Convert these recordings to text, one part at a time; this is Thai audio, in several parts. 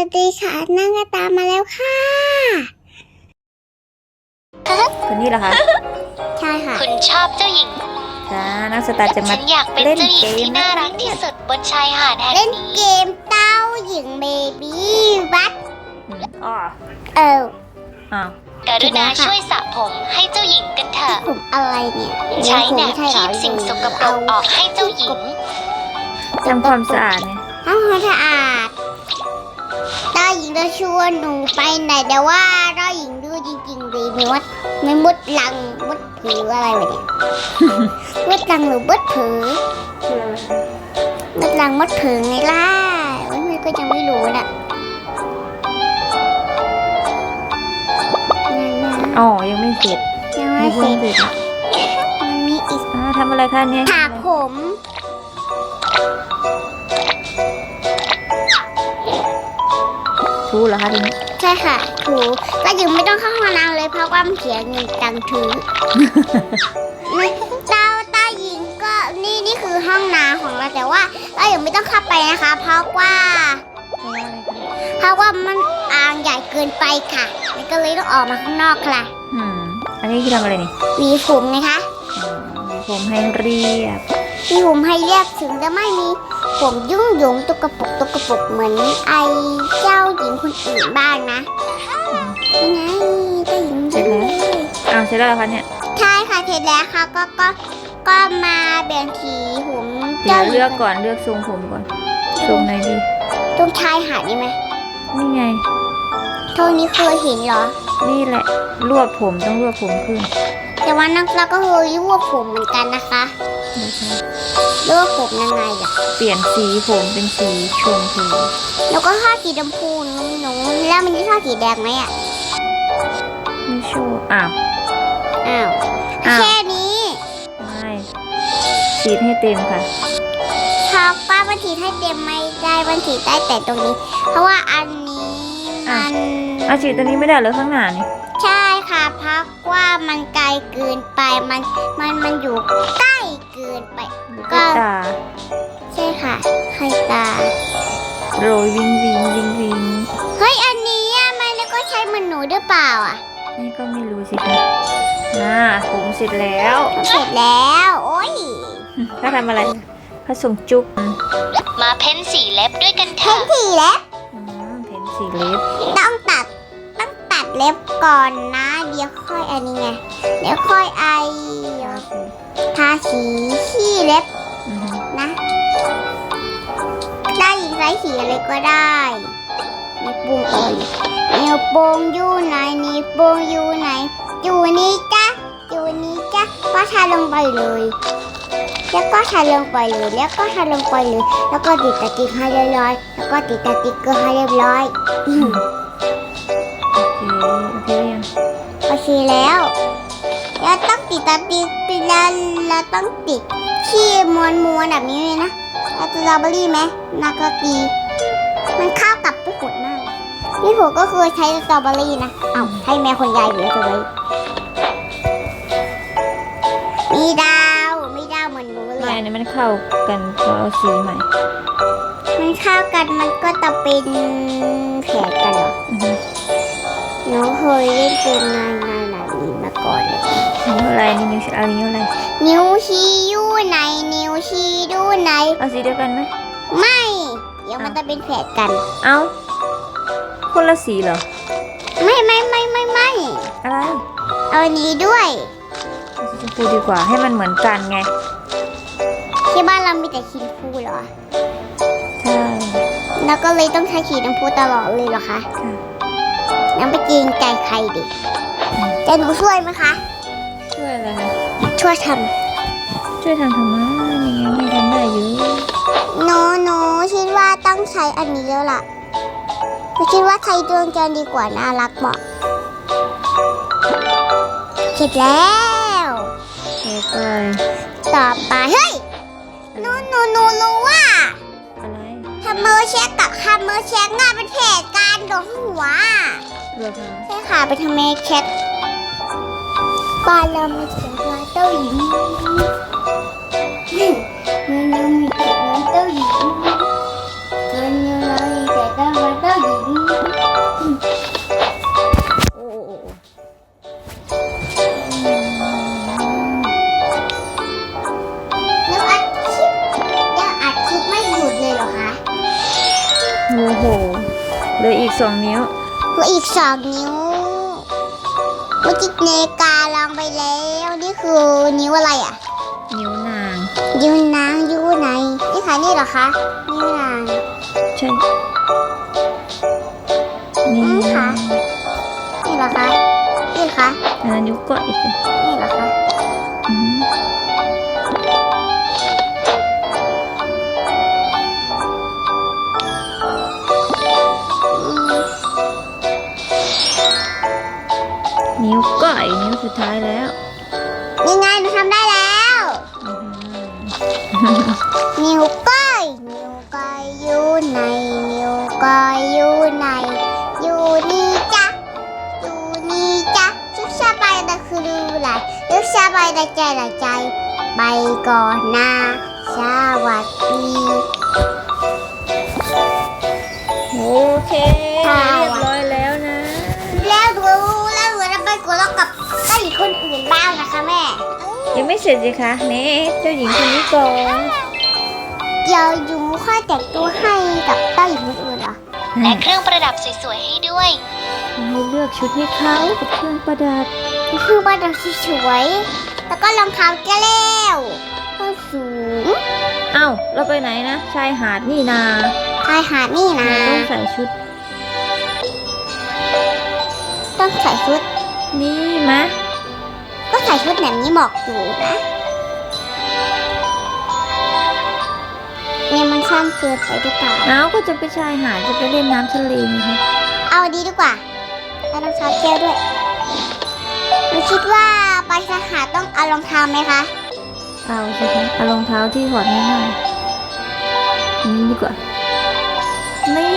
วัสดีค่ะนั่งกระตามมาแล้วค่ะ คนนี้เหรอคะ ใช่ค่ะ คุณชอบเจ้าหญิงจ้านักสตาร์จะมาฉันอยากเป็นเล่นเจ้าหญิงเกมที่น่ารักที่สุดบนชายหาดแห่งเล่นนี้ เกมเต้าหญิงเบบี้วัดอืมอ๋อเออ อ้าวกรุณาช่วยสระผมให้เจ้าหญิงกันเถอะ ผมอะไรเนี่ยใช้แหนบใช่เหรคีอบสิ่งสกปรกออกให้เจ้าหญิง ทำความสะอาดไงทำความสะอาด เต้าหญิงจะชวนหนูไปไหนแต่ว่าเต้าหญิงดื้อจริงๆเลยมีวัดไม่มุดลังมุดผืออะไรวะเนี่ยมุดลังหรือมุดผือมดลังมดเพิงไงล่ะวันนี้ก็ยังไม่รู้น่ะยังนะอ๋อ ยังไม่เสร็จยังไม่ไม่เสเพิ่ร็งจเสร็จอะมันมีอีกอ่าทำอะไรคะเนี่ยถากผม ชูเหรอคะทีนี้ใช่ค่ะถูก็ยังไม่ต้องเข้าห้องน้ำเลยเพราะว่ามันเสียเงินตังค์ถือไม่เต้าตาหญิงก็นี่นี่คือห้องน้ำของเราแต่ว่าเรายังไม่ต้องเข้าไปนะคะ เพราะว่าเพราะว่าอะไรคะเพราะว่ามันอ่างใหญ่เกินไปค่ะมันก็เลยต้องออกมาข้างนอกค่ะ อืม อันนี้คือทำอะไรนี่หวีผมไงคะอ๋อมีผมให้เรียบมีผมให้เรียกถึงจะไม่มี ผมยุ่งยงตุกกระปุกตุกกระปุกเหมือนไอเจ้าหญิงคนอื่นบ้างนะนี่ไงเจ้าหญิงเสร็จแล้วอ้าวเสร็จแล้วเหรอคะเนี่ย ใช่ค่ะเสร็จแล้วค่ะก็ก็ก็มาแบ่งสีผมเดี๋ยวหญิงเลือกก่อนเลือกทรงผมก่อน ทรงไหนดี ตรงชายหาดนี่ไหมนี่ไงโทนี้เคยเห็นเหรอ นี่แหละ รวบผมต้องรวบผมขึ้นแต่ว่านักเราก็เคยรวบผมเหมือนกันนะคะ นะคะ รวบผมยังไงอะเปลี่ยนสีผมเป็นสีชมพูแล้วก็ชอบสีชมพูนุ่งๆแล้วมันจะชอบสีแดงไหมอะไม่ชัวร์อ้าว อ้าวอ้าว แค่นี้ไม่ฉีดให้เต็มค่ะชอบป้าบันทีให้เต็มไม่ได้บันทีได้แต่ตรงนี้ เพราะว่าอันนี้มันอาฉีดตัวนี้ไม่ได้เหรอข้างหน้านี่ใช่ค่ะเพราะว่ามันไกลเกินไปมันมันมันอยู่ใกล้ เกินไป ก็ตาใช่ค่ะใครตา โรยวิงวิงวิงวิงเฮ้ย อันนี้อะมันแล้วก็ใช้เหมันหนูหรือเปล่าอะนี่ก็ไม่รู้สิคะน่าผมเสร็จแล้วเสร็จแล้ว โอ้ยถ้าทำอะไรผสมจุ๊บมาเพ้นสีเล็บด้วยกันเถเพ้นอะสีเล็บอืมเพ้นสีเล็บ ต้องตัดต้องตัด เล็บก่อนนะ เดี๋ยวค่อยอันนี้ไง เดี๋ยวค่อยไอทาสีขี้เล็บอือฮึนะ ได้อีกไซส์สีอะไรก็ได้นิ้วโป้งอ่อนนิ้วโป้งอยู่ไหนนิ้วโป้งอยู่ไหน อยู่นี่จ้ะอยู่นี่จ้ะก็ทาลงไปเลย แล้วก็ทาลงไปเลย แล้วก็ทาลงไปเลย แล้วก็ติดตะติ๊กให้เรียบร้อย แล้วก็ติดตะติ๊กเกอร์ให้เรียบร้อย อืมโอเคโอเคยังโอเคแล้วแล้วต้องติดตะติ๊กแล้วแล้วต้องติดขี้ม้วนม้วนๆแบบนี้เลยนะแล้วสตรอเบอรี่ไหมนาก็ตีมันเข้ากับพี่ฝนมาก พี่ฝนก็เคยใช้สตรอเบอรี่นะเอ้าให้แม่คนยายเหลือจะไว้มีดาวมีดาวเหมือนหนูเลไม่ยอันนี้มันเข้ากันพอเอาสีใหม่ มันเข้ากันมันก็จะเป็นแผลกันเหรอ อือฮึหนูเคยเล่นเกมนานนานแบบนี้มาก่อนเลยนิ้วอะไรนี่นิ้วเอานิ้วอะไรนิ้วชี้อยู่ไหนนิ้วชี้ดูไหนเอาสีเดียวกันไหมไม่ เดี๋ยวมันจะเป็นแผลกัน เอาคนละสีเหรอ ไม่ไม่ไม่ไม่ไม่อะไร เอาอันนี้ด้วยเอาสีชมพูดีกว่าให้มันเหมือนกันไง ที่บ้านเรามีแต่ขีดฟูเหรอ ใช่ แล้วก็เลยต้องใช้ขีดน้ำพูตลอดเลยเหรอคะค่ะ น้ำไปเกรงใจใครดิจะหนูช่วยไหมคะ ช่วยอะไรคะช่วยทช่วยทำทำไมนี่ไงไม่ทำได้อยู่ำหนูหนูคิดว่าต้องใช้อันนี้แล้วล่ะหนูคิดว่าใช้ดวงจันทร์ดีกว่าน่ารักบอกเสร็จแล้วโอเคต่อไปเฮ้ยหนูหนูหนูรู้ว่าอะไรทำมือเช็คกับทำมือเช็คงานเป็นเพจการโดนหัว ใช่ค่ะไปทำเมคแคทบ้านเรามีเขียนว่าเต้าหญิงเงินยัมีเขียนว่าเต้าหญิงมันยังมีเขียนว่าเต้าหญิงโอ้โอ้แอัดคลิปยังอัดคลิปไม่หยุดเลยเหรอคะโมโหเหลืออีกสองนิ้ว คืออีกสองนิ้วเมื่อกี้เนกาลองไปแล้ว นี่คือนิ้วอะไรอะ นิ้วนาง นิ้วนางอยู่ไหนนี่ค่ะนี่เหรอคะ นิ้วนางใช่อืนี่มค่ะ นี่เหรอคะ นี่เหรอคะอันนั้นนิ้วก้อยสินี่เหรอคะ สุดท้ายแล้วนี่ไงหนูทำได้แล้วอื้อหือนิ้วก้อยนิ้วก้อยอยู่ไหนนิ้วก้อยอยู่ไหนอยู่นี่จ้ะอยู่นี่จ้ะชุกชาไปตะคือดูไหลชุกชาไปตะใจละใจไปก่อนนะสวัสดี บ้างนะคะแม่ ยังไม่เสร็จสิคะเน่เจ้าหญิงคนนี้ก่อนเดี๋ยวหนูค่อยแต่งตัวให้กับเจ้าหญิงคนอื่นเหรอและเครื่องประดับสวยๆให้ด้วย ให้เลือกชุดให้เขากับเครื่องประดับคือบ้านเราสวยๆแล้วก็รองเท้าแก้วส้นสูงเอ้าเราไปไหนนะชายหาดนี่นาชายหาดนี่นะเราต้องใส่ชุด ต้องใส่ชุด นี่มะก็ใส่ชุดแบบนี้เหมาะอยู่นะเนี่ยมันสั้นเกินไปหรือเปล่า เอ้าก็จะไปชายหาดจะไปเล่นน้ำทะเลนี่คะเอาดีดีกว่าเอารองเท้าแก้วด้วยหนูคิดว่าไปชายหาดต้องเอารองเท้าไหมคะ เอาสิคะเอารองเท้าที่ถอดง่ายๆนี่ดีกว่า นี่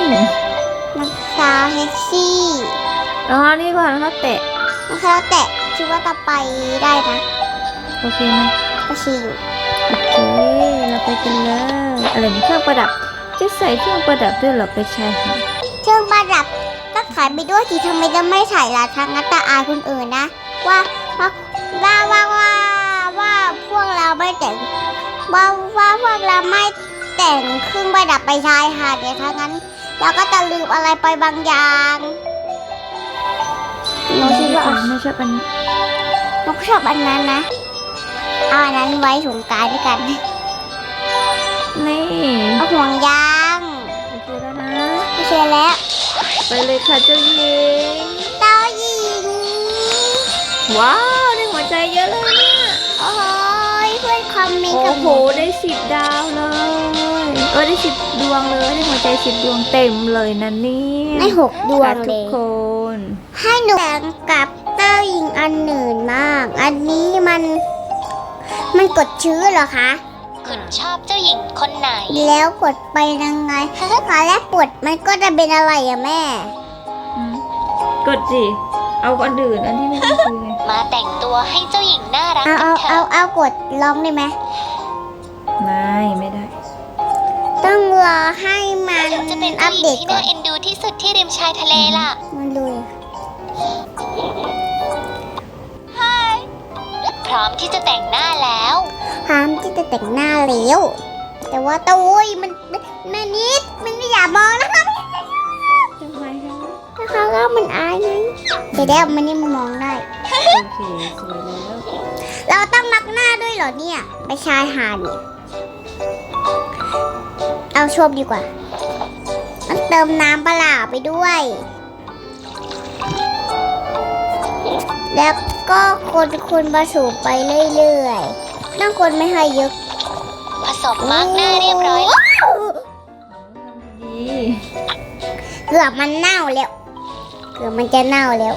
รองเท้าเซ็กซี่รองเท้านี่ก่อนรองเท้าแตะรองเท้าแตะ คิดว่าจะไปได้นะโอเคไหมก็ชีอยู่โอเคเราไปกันเลยอะไรนี่เครื่องประดับจะใส่เครื่องประดับด้วยเหรอไปชายหาดเครื่องประดับก็ขายไปด้วยทีทำไมจะไม่ใส่ล่ะทางนัตตาอายคนอื่นนะว่าว่าว่าว่าว่าว่าพวกเราไม่แต่งว่าว่าพวกเราไม่แต่งเครื่องประดับไปชายหาดเนี่ยถ้างั้นเราก็จะลืมอะไรไปบางอย่าง หนูคิดว่าไม่ชอบอันนี้หนูชอบอันนั้นนะเอาอันนั้นไว้ถุงกายด้วยกัน นี่เอาห่วงยางโอเคแล้วนะไม่เชื่อแล้ว ไปเลยค่ะเจ้าหญิงเต้าหญิง ว้าวได้หัวใจเยอะเลยเนี่ยโอ้ยเพื่อนคอมเมนต์โอ้กับโหได้สิบดาวเลยเออได้สิบดวงเลยได้หัวใจสิบดวงเต็มเลยนะเนี่ยในหกดวงค่ะเลทุกยคน ให้หนูแต่งกับเต้าหญิงอันหนึ่งมาก อันนี้มัน มันกดชื่อเหรอคะ คุณชอบเจ้าหญิงคนไหน แล้วกดไปยังไงตอนแรกกดมันก็จะเป็นอะไรอะแม่ อืมกดสิ เอาอันอื่นอันที่ไม่ต้องซื้อไงมาแต่งตัวให้เจ้าหญิงน่ารักเอากันเอาเถเอาอะเอากดลองได้ไหม ไม่ไม่ได้ ต้องรอให้มันจะเป็นอัเจ้าปหญิเดงตที่ก่อน่านเอ็นดูที่สุดที่ริมชายทะเลล่ะ มันดูดิพ ร้อมที่จะแต่งหน้าแล้ว พร้อมที่จะแต่งหน้าแล้ว แต่ว่าตัวโอ้ยมันมันมันนิดมันไม่อยากมองนะคะทำไมคะนะคะก็มันอายไงแต่แล้วมันนี่มันมองได้ โอเคสวยแล้วเราต้องมักหน้าด้วยเหรอเนี่ย ไปชายหาดเนี่ยเอาชมดีกว่าต้องเติมน้ำปลาร้าไปด้วย แล้ว ก็คนคนผสมไปเรื่อยๆต้องคนไม่ให้เยอะผสมมาร์กหน้าเรียบร้อยว้าวดีเกือบมันเน่าแล้ว เกือบมันจะเน่าแล้ว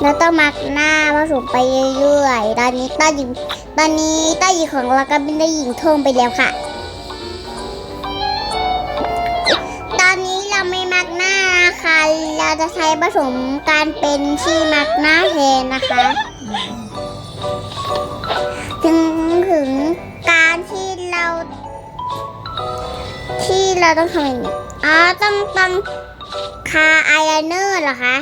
แล้วต้องมักหน้าผสมไปเรื่อยๆ ตอนนี้ต้าหญิงตอนนี้ต้าหญิงของเราก็เป็นต้าหญิงท่วมไปแล้วค่ะ เราจะใช้ผสมการเป็นที่มักหน้าแทนนะคะ ถึงถึงการที่เรา ที่เราต้องทำอย่างนี้อ๋อต้องต้องคาอายไลเนอร์เหรอคะ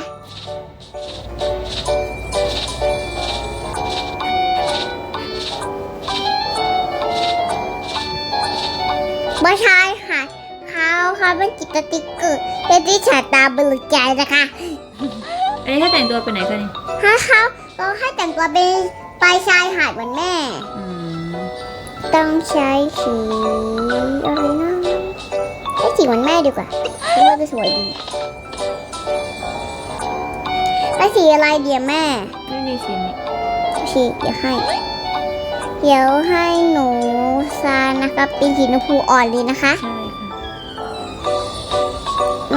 ไม่ใช่ นะคะเป็นกิจสติกเกอร์เดที่ฉาตาบลูใจนะคะอันนี้ถ้าแต่งตัวไปไหนกันนี่ถ้าเขาเราให้แต่งตัวเป็นไปชายหาดเหมือนแม่ อืมต้องใช้สีอะไรนะใช้สีเหมือนแม่ดีกว่าเพราะว่าจะสวยดีแล้วสีอะไรเดียแม่ไม่มีสีนี้สีเดี๋ยวให้ เดี๋ยวให้หนูซานะคะเป็นสีชมพูอ่อนเลยนะคะ ใช่ค่ะ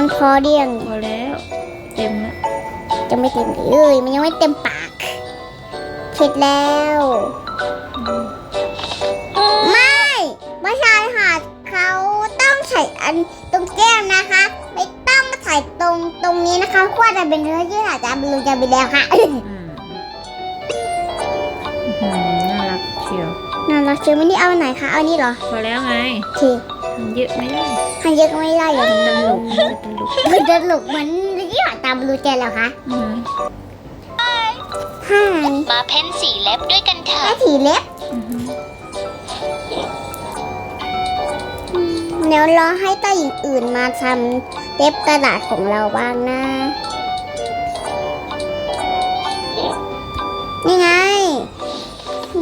มันพอเรียงพอแล้ว เต็มแล้วจะไม่เต็มเลย มันยังไม่เต็มปากเสร็จแล้ว ไม่ไม่ชายหาดเขาต้องใส่อันตรงแก้มนะคะ ไม่ต้องมาใส่ตรงตรงนี้นะคะเพราะว่าจะเป็นเนื้อที่อาจจะบลูจะไปแล้วค่ะอืมอืมน่ารักเชียว น่ารักเชียววันนี้เอาไหนคะเอานี่เหรอพอแล้วไงโอเคมันเยอะไม่ได้ให้เยอะก็ไม่ได้เลยตลกมันจะตลกมันจะหลุกเหมือนที่อาจจะบลูเจนแล้วคะอืมห้ามาเพ้นสีเล็บด้วยกันเถแค่อะถีเล็บอือฮึเดี๋ยวรอให้ต้าหญิงอื่นมาทำเล็บกระดาษของเราบ้างนะนี่ไง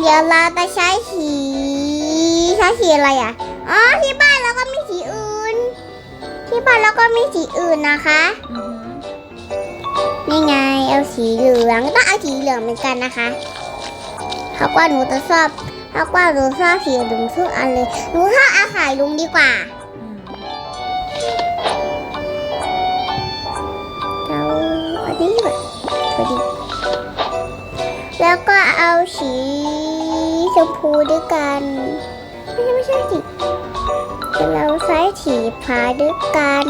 เดี๋ยวเราจะใช้สีใช้สีอะไรอะ อ๋อที่บ้านเราก็มีสีอื่น ที่บ้านเราก็มีสีอื่นนะคะอือฮึนี่ไงเอาสีเหลืองต้องเอาสีเหลืองเหมือนกันนะคะเพราะว่าหนูจะชอบเพราะว่าหนูชอบสีเหลืองทุกอันเลยหนูชอบอาขายลุงดีกว่าอืมเอาอันนี้แบบพอดีแล้วก็เอาสี ชมพูด้วยกันไม่ใช่ไม่ใช่สิเราใช้สีฟ้าด้วยกัน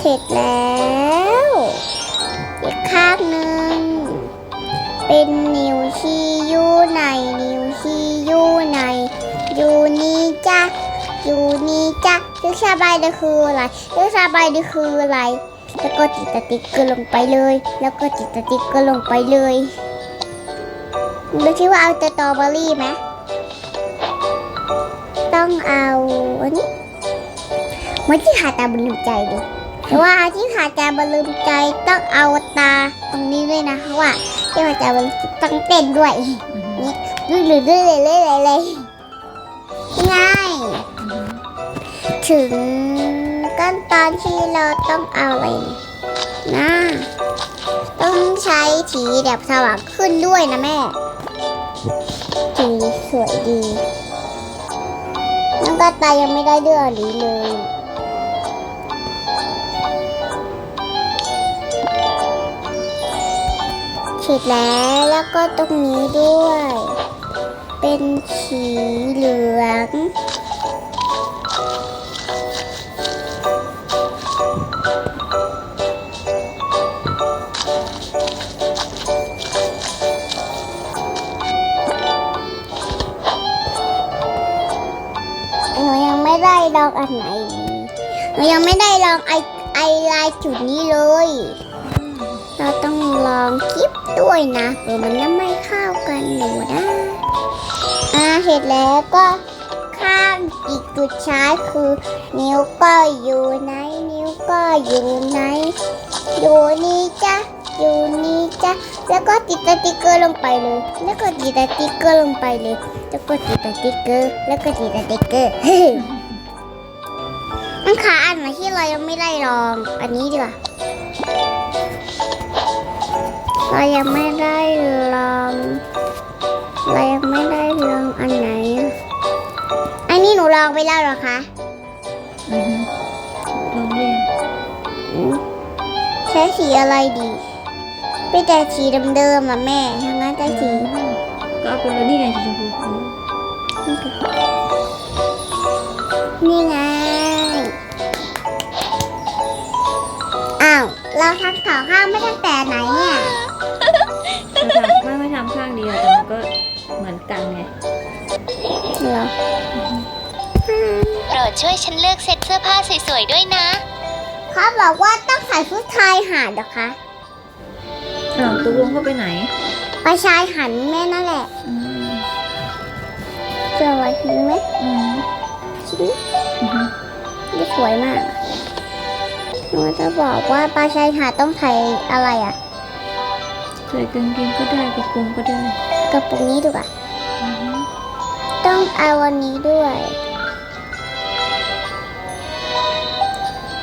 เสร็จแล้วอีกข้างหนึ่งเป็นนิ้วชี้อยู่ไหนนิ้วชี้อยู่ไหนอยู่นี่จ้ะอยู่นี่จ้ะลึกสบายดีคืออะไรลึกสบายดีคืออะไรแล้วก็ติดสติ๊กเกอร์ลงไปเลย แล้วก็ติดสติ๊กเกอร์ลงไปเลย เราคิดว่าเอาสตรอเบอรี่ไหมต้องเอาอันนี้หมันที่ขาตาบรรลุใจดิแต่ว่าที่ขาตาบรรลุใจต้องเอาตาตรงนี้ด้วยนะเพราะว่าที่ขาตาบรรลุต้องเต้นด้วยอือฮึลื่นลื่นลื่นเลยเลยเลยเลยง่าย ถึงขั้นตอนที่เราต้องเอาอะไรนะต้องใช้สีแบบสว่างขึ้นด้วยนะแม่ สีสวยดีน้องกระตายยังไม่ได้เลือกนี้เลยเสร็จแล้วแล้วก็ตรงนี้ด้วย เป็นสีเหลือง ลองอันไหนดีหนูยังไม่ได้ลองไอไอลายจุดนี้เลย เราต้องลองคลิปด้วยนะเผื่อมันจะไม่เข้ากันหนูนะอ่าเสร็จแล้วก็ข้างอีกจุดช้ายคือ นิ้วก็อยู่ไหนนิ้วก็อยู่ไหนอยู่นี่จ้ะอยู่นี่จ้ะแล้วก็ติดสติ๊กเกอร์ลงไปเลย แล้วก็ติดสติ๊กเกอร์ลงไปเลย แล้วก็ติดสติ๊กเกอร์ แล้วก็ติดสติ๊กเกอร์ อันขาอันไหนที่เรายังไม่ได้ลอง อันนี้ดีกว่า เรายังไม่ได้ลอง เรายังไม่ได้ลองอันไหนอะอันนี้หนูลองไปแล้วเหรอคะอือฮึลองเรียนอืมใช้สีอะไรดีไม่แต่สีเดิมๆอะแม่ทั้งนั้นแต่สี ก็เอาเป็นแล้วนี่ไงสีชมพูอืมนี่ไง เราทำข่าวข้างไม่ตั้งแต่ไหนเนี่ยเราทำถ้าไม่ทำข้างเดียวแต่มันก็เหมือนกันไงเหรอโปรดช่วยฉันเลือกเซ็ตเสื้อผ้าสวยๆด้วยนะ เขาบอกว่าต้องใส่ชุดชายหาดเหรอคะอ้าวตกลงเข้าไปไหน ไปชายหันแม่นั่นแหละอืมเจอไว้ถึงไหมอืมชิ้นอือฮึเดี๋ยวสวยมากอะ หนูจะบอกว่าปลาชายหาดต้องใส่อะไรอะ ใส่กางเกงก็ได้กระโปรงก็ได้กระปุกนี้ดีกว่าอือฮึต้องเอาวันนี้ด้วย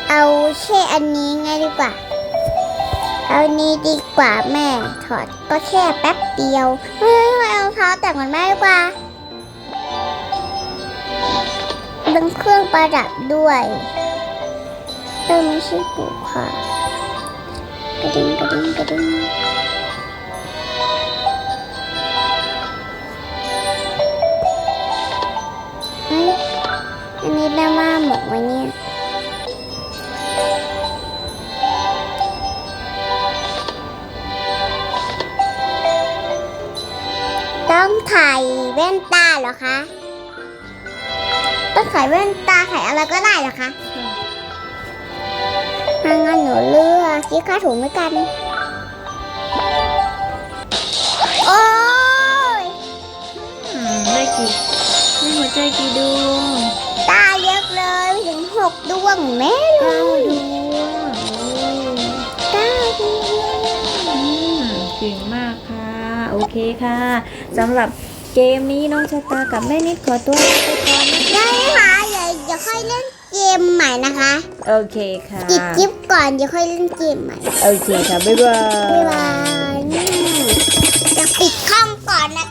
เอาแค่อันนี้ไงดีกว่า เอานี้ดีกว่าแม่ ถอดก็แค่แป๊บเดียวเฮ้ยเอารองเท้าแต่งเหมือนแม่ดีกว่าดึงเครื่องประดับด้วย เติมไม่ใช่ปูค่ะกระดิ่งกระดิ่งกระดิ่งเอ้ยอันนี้แม่ว่าหมกไว้เนี่ยต้องไข่แว่นตาเหรอคะ ต้องไข่แว่นตาไข่อะไรก็ได้เหรอคะ ถ้างั้นหนูเลือกที่ค่าถูกไม่กัน โอ้ยอืมได้กี่ได้หัวใจกี่ดวงตาเยอะเลยถึงหกดวงแม่เลเก้ายดวงโอ้เก้าดวงอืมเก่งมากค่ะ โอเคค่ะสำหรับเกมนี้น้องชะตากับแม่นิดขอตัวลาไปก่อนนะได้ค่ะอย่าอย่าค่อยเล่น เกมใหม่นะคะโอเคค่ะจิบจิ๊บก่อนอย่าค่อยเล่นเกมใหม่โอเคค่ะ บ๊ายบายบ๊ายบายจะปิดข้องก่อนนะ